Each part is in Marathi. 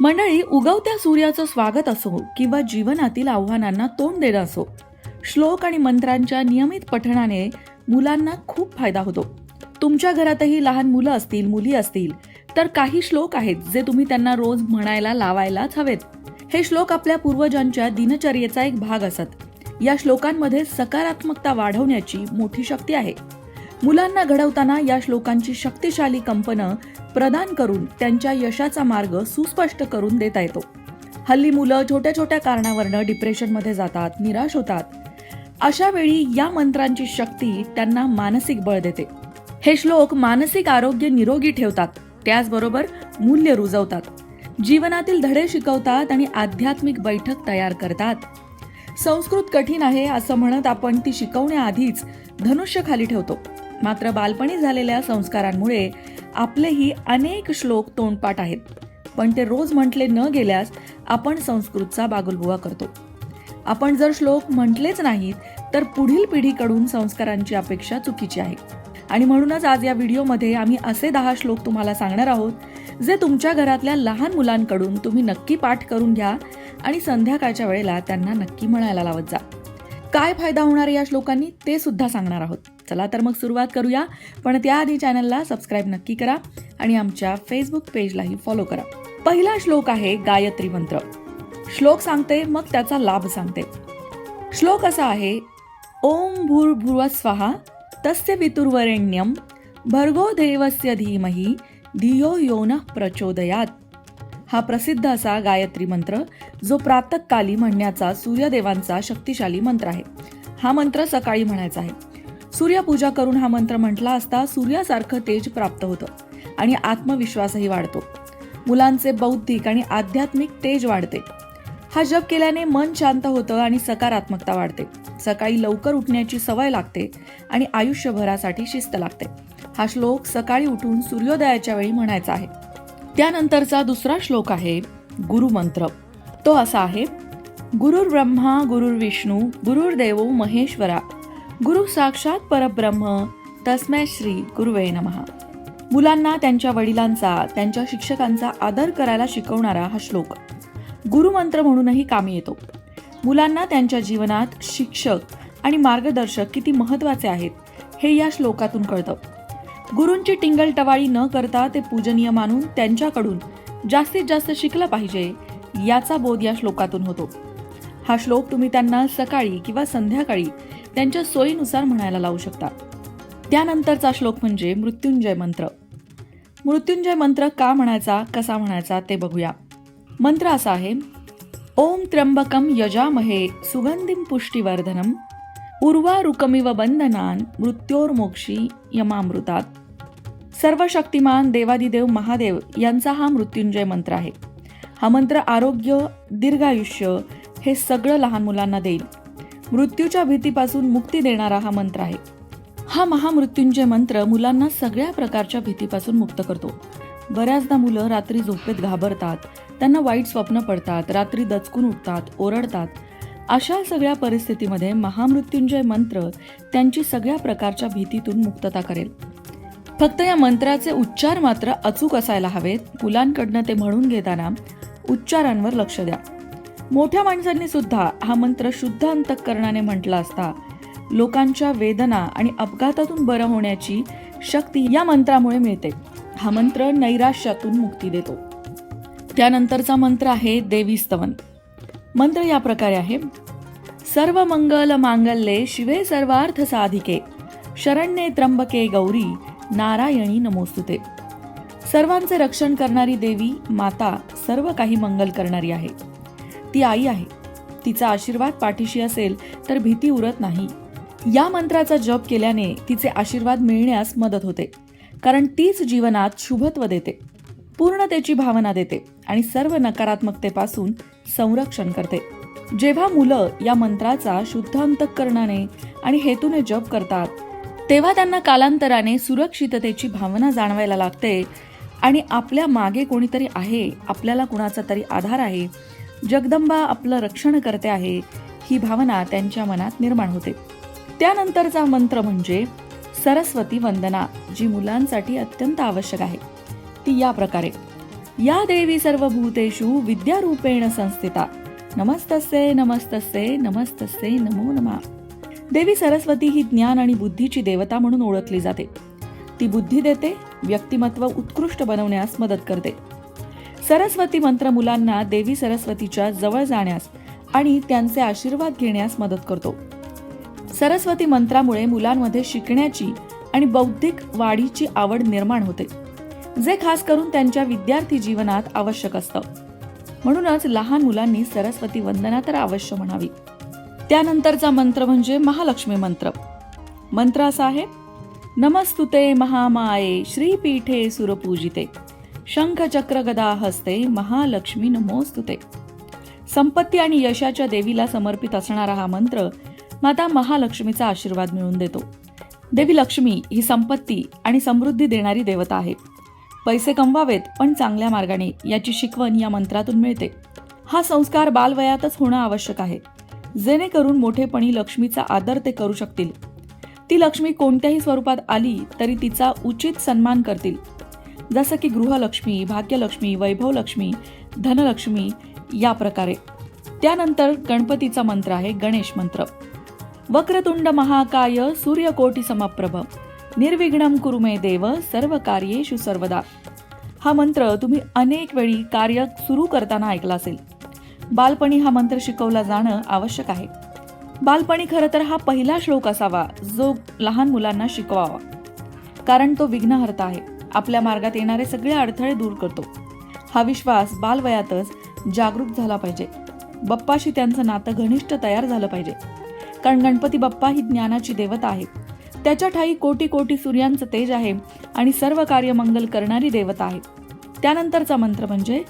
मंडळी उगवत्या सूर्याचं स्वागत असो किंवा जीवनातील आव्हानांना तोंड देणं असो श्लोक आणि मंत्रांच्या नियमित पठणाने मुलांना खूप फायदा होतो. तुमच्या घरातही लहान मुलं असतील मुली असतील तर काही श्लोक आहेत जे तुम्ही त्यांना रोज म्हणायला लावायलाच हवेत. हे श्लोक आपल्या पूर्वजांच्या दिनचर्येचा एक भाग असत. या श्लोकांमध्ये सकारात्मकता वाढवण्याची मोठी शक्ती आहे. मुलांना घडवताना या श्लोकांची शक्तिशाली कंपनं प्रदान करून त्यांच्या यशाचा मार्ग सुस्पष्ट करून देता येतो. हल्ली मुलं छोट्या छोट्या कारणावरनं डिप्रेशनमध्ये जातात निराश होतात. अशा वेळी या मंत्रांची शक्ती त्यांना मानसिक बळ देते. हे श्लोक मानसिक आरोग्य निरोगी ठेवतात त्याचबरोबर मूल्य रुजवतात. जीवनातील धडे शिकवतात आणि आध्यात्मिक बैठक तयार करतात. संस्कृत कठीण आहे असं म्हणत आपण ती शिकवण्याआधीच धनुष्य खाली ठेवतो. मात्र बालपणी झालेल्या संस्कारांमुळे आपलेही अनेक श्लोक तोंडपाठ आहेत. पण ते रोज म्हटले न गेल्यास आपण संस्कृतचा बागुलबुवा करतो. आपण जर श्लोक म्हटलेच नाहीत तर पुढील पिढीकडून संस्कारांची अपेक्षा चुकीची आहे. आणि म्हणूनच आज या व्हिडिओमध्ये आम्ही असे दहा श्लोक तुम्हाला सांगणार आहोत जे तुमच्या घरातल्या लहान मुलांकडून तुम्ही नक्की पाठ करून घ्या आणि संध्याकाळच्या वेळेला त्यांना नक्की म्हणायला लावत जा. काय फायदा होणार आहे या श्लोकांनी ते सुद्धा सांगणार आहोत. चला तर मग सुरुवात करूया. पण त्याआधी चॅनलला सबस्क्राईब नक्की करा आणि आमच्या फेसबुक पेजलाही फॉलो करा. पहिला श्लोक आहे गायत्री मंत्र. श्लोक सांगते मग त्याचा लाभ सांगते. श्लोक असा आहे ओम भूर्भुव स्वाहा तस्य वितुर्वरेण्यम भर्गो देवस्य धीमही धियो यो न प्रचोदयात. हा प्रसिद्ध असा गायत्री मंत्र जो प्रातकाली म्हणण्याचा सूर्यदेवांचा शक्तिशाली मंत्र आहे. हा मंत्र सकाळी म्हणायचा आहे. सूर्यपूजा करून हा मंत्र म्हटला असता सूर्यासारखं तेज प्राप्त होतं आणि आत्मविश्वासही वाढतो. मुलांचे बौद्धिक आणि आध्यात्मिक तेज वाढते. हा जप केल्याने मन शांत होतं आणि सकारात्मकता वाढते. सकाळी लवकर उठण्याची सवय लागते आणि आयुष्यभरासाठी शिस्त लागते. हा श्लोक सकाळी उठून सूर्योदयाच्या वेळी म्हणायचा आहे. त्यानंतरचा दुसरा श्लोक आहे गुरुमंत्र. तो असा आहे गुरुर ब्रह्मा गुरुर विष्णू गुरुर्देवो महेश्वरा गुरु साक्षात परब्रह्म तस्मै श्री गुरुवे नमहा मुलांना त्यांच्या वडिलांचा त्यांच्या शिक्षकांचा आदर करायला शिकवणारा हा श्लोक. गुरुमंत्र म्हणूनही कामी येतो. मुलांना त्यांच्या जीवनात शिक्षक आणि मार्गदर्शक किती महत्त्वाचे आहेत हे या श्लोकातून कळतं. गुरूंची टिंगल टवाळी न करता ते पूजनीय मानून त्यांच्याकडून जास्तीत जास्त शिकलं पाहिजे याचा बोध या श्लोकातून होतो. हा श्लोक तुम्ही त्यांना सकाळी किंवा संध्याकाळी त्यांच्या सोयीनुसार म्हणायला लावू शकता. त्यानंतरचा श्लोक म्हणजे मृत्युंजय मंत्र. मृत्युंजय मंत्र का म्हणायचा कसा म्हणायचा ते बघूया. मंत्र असा आहे ओम त्र्यंबकम यजामहे सुगंधिम पुष्टिवर्धनम उर्वारुकमिव बंधनान मृत्योर्मोक्षी यमामृतात. सर्व शक्तिमान देवादिदेव महादेव यांचा हा मृत्युंजय मंत्र आहे. हा मंत्र आरोग्य दीर्घायुष्य हे सगळं लहान मुलांना देईल. मृत्यूच्या भीतीपासून मुक्ती देणारा हा मंत्र आहे. हा महामृत्युंजय मंत्र मुलांना सगळ्या प्रकारच्या भीतीपासून मुक्त करतो. बऱ्याचदा मुलं रात्री झोपेत घाबरतात त्यांना वाईट स्वप्न पडतात रात्री दचकून उठतात ओरडतात. अशा सगळ्या परिस्थितीमध्ये महामृत्युंजय मंत्र त्यांची सगळ्या प्रकारच्या भीतीतून मुक्तता करेल. फक्त या मंत्राचे उच्चार मात्र अचूक असायला हवेत मुलांकडनं ते म्हणून घेताना उच्चारांवर लक्ष द्या. मोठ्या माणसांनी सुद्धा हा मंत्र शुद्ध अंतकरणाने म्हटला असता लोकांच्या वेदना आणि अपघातातून बरं होण्याची शक्ती या मंत्रामुळे मिळते. हा मंत्र नैराश्यातून मुक्ती देतो. त्यानंतरचा मंत्र आहे देवी स्तवन. मंत्र या प्रकारे आहे. सर्व मंगल मांगल्ये शिवे सर्वार्थ साधिके. शरण्ये त्र्यंबके गौरी. नारायणी नमोस्तुते. सर्वांचे रक्षण करणारी देवी माता सर्व काही मंगल करणारी आहे. ती आई आहे. तिचा आशीर्वाद पाठीशी असेल तर भीती उरत नाही. या मंत्राचा जप केल्याने तिचे आशीर्वाद मिळण्यास मदत होते. कारण तीच जीवनात शुभत्व देते. पूर्णतेची भावना देते आणि सर्व नकारात्मकतेपासून संरक्षण करते. जेव्हा मुलं या मंत्राचा शुद्ध अंतकरणाने आणि हेतूने जप करतात तेव्हा त्यांना कालांतराने सुरक्षिततेची भावना जाणवायला लागते. आणि आपल्या मागे कोणीतरी आहे आपल्याला कुणाचा तरी आधार आहे जगदंबा आपलं रक्षण करते आहे ही भावना त्यांच्या मनात निर्माण होते. त्यानंतरचा मंत्र म्हणजे सरस्वती वंदना जी मुलांसाठी अत्यंत आवश्यक आहे. ती या प्रकारे या देवी सर्वभूतेषु विद्यारूपेण संस्थिता. नमस्तस्ये नमस्तस्ये नमस्तस्ये नमो नमः. देवी सरस्वती ही ज्ञान आणि बुद्धीची देवता म्हणून ओळखली जाते. ती बुद्धी देते व्यक्तिमत्व उत्कृष्ट बनवण्यास मदत करते. सरस्वती मंत्र मुलांना देवी सरस्वतीच्या जवळ जाण्यास आणि त्यांचे आशीर्वाद घेण्यास मदत करतो. सरस्वती मंत्रामुळे मुलांमध्ये शिकण्याची आणि बौद्धिक वाढीची आवड निर्माण होते जे खास करून त्यांच्या विद्यार्थी जीवनात आवश्यक असतं. म्हणूनच लहान मुलांनी सरस्वती वंदना तर अवश्य म्हणावी. त्यानंतरचा मंत्र म्हणजे महालक्ष्मी मंत्र. मंत्र असा आहे नमस्तुते महामाये श्रीपीठे सुरपूजिते शंख चक्र गदा हस्ते महालक्ष्मी नमोस्तुते. संपत्ती आणि यशाच्या देवीला समर्पित असणारा हा मंत्र माता महालक्ष्मीचा आशीर्वाद मिळवून देतो. देवी लक्ष्मी ही संपत्ती आणि समृद्धी देणारी देवता आहे. पैसे कमवावेत पण चांगल्या मार्गाने याची शिकवण या मंत्रातून मिळते. हा संस्कार बालवयातच होणं आवश्यक आहे. जेणेकरून मोठेपणी लक्ष्मीचा आदर ते करू शकतील. ती लक्ष्मी कोणत्याही स्वरूपात आली तरी तिचा उचित सन्मान करतील. जसं की गृहलक्ष्मी भाग्यलक्ष्मी वैभवलक्ष्मी धनलक्ष्मी या प्रकारे. त्यानंतर गणपतीचा मंत्र आहे गणेश मंत्र. वक्रतुंड महाकाय सूर्यकोटी समप्रभ. निर्विघ्नम कुरुमे देव सर्व कार्येषु सर्वदा. हा मंत्र तुम्ही अनेक वेळी कार्य सुरू करताना ऐकला असेल. बालपणी हा मंत्र शिकवला जाणं आवश्यक आहे. बालपणी खरं तर हा पहिला श्लोक असावा जो लहान मुलांना शिकवावा. कारण तो विघ्नहर्ता आहे. आपल्या मार्गात येणारे सगळे अडथळे दूर करतो. हा विश्वास बालवयातच जागरूक झाला पाहिजे. बप्पाशी त्यांचं नातं घनिष्ठ तयार झालं पाहिजे. कारण गणपती बाप्पा ही ज्ञानाची देवता आहे. त्याच्या ठाई कोटी कोटी सूर्यांचं तेज आहे आणि सर्व कार्य मंगल करणारी देवता आहे. त्यानंतरचा मंत्र म्हणजे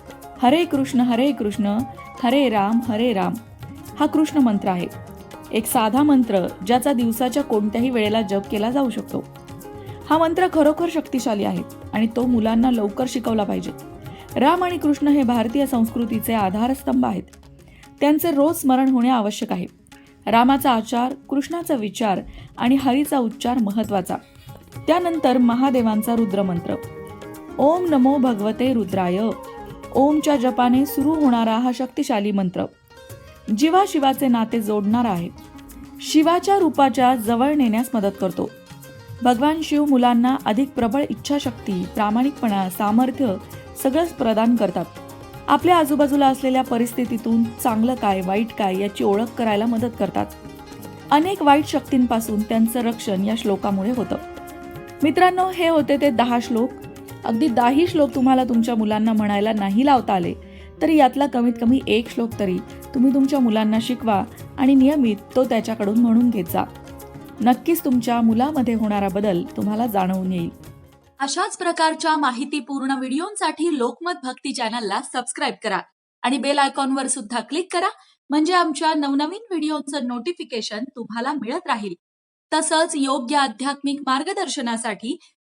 हरे कृष्ण हरे कृष्ण हरे राम हरे राम. हा कृष्ण मंत्र आहे. एक साधा मंत्र ज्याचा दिवसाच्या कोणत्याही वेळेला जप केला जाऊ शकतो. हा मंत्र खरोखर शक्तिशाली आहे आणि तो मुलांना लवकर शिकवला पाहिजे. राम आणि कृष्ण हे भारतीय संस्कृतीचे आधारस्तंभ आहेत. त्यांचे रोज स्मरण होणे आवश्यक आहे. रामाचा आचार कृष्णाचा विचार आणि हरीचा उच्चार महत्त्वाचा त्यानंतर महादेवांचा रुद्रमंत्र. ओम नमो भगवते रुद्राय. ओमच्या जपाने सुरू होणारा हा शक्तिशाली मंत्र. जीवा शिवाचे नाते जोडणारा आहे. शिवाच्या रूपाच्या जवळ नेण्यास मदत करतो. भगवान शिव मुलांना अधिक प्रबळ इच्छाशक्ती प्रामाणिकपणा सामर्थ्य सगळंच प्रदान करतात. आपल्या आजूबाजूला असलेल्या परिस्थितीतून चांगलं काय वाईट काय याची ओळख करायला मदत करतात. अनेक वाईट शक्तींपासून त्यांचं रक्षण या श्लोकामुळे होतं. मित्रांनो हे होते ते दहा श्लोक. अगदी दाही श्लोक तुम्हाला तुमच्या मुलांना म्हणायला नाही लावता आले तरी यातला कमीत कमी एक श्लोक तरी तुम्ही तुमच्या मुलांना शिकवा आणि नियमित तो त्याच्याकडून म्हणून घेत जा. नक्कीच तुमच्या मुलामध्ये होणारा बदल तुम्हाला जाणवून येईल. अशाच प्रकारच्या माहितीपूर्ण व्हिडिओंसाठी लोकमत भक्ती चॅनलला सबस्क्राईब करा आणि बेल आयकॉनवर सुद्धा क्लिक करा म्हणजे आमच्या नवनवीन व्हिडिओचं नोटिफिकेशन तुम्हाला मिळत राहील. तसंच योग्य आध्यात्मिक मार्गदर्शनासाठी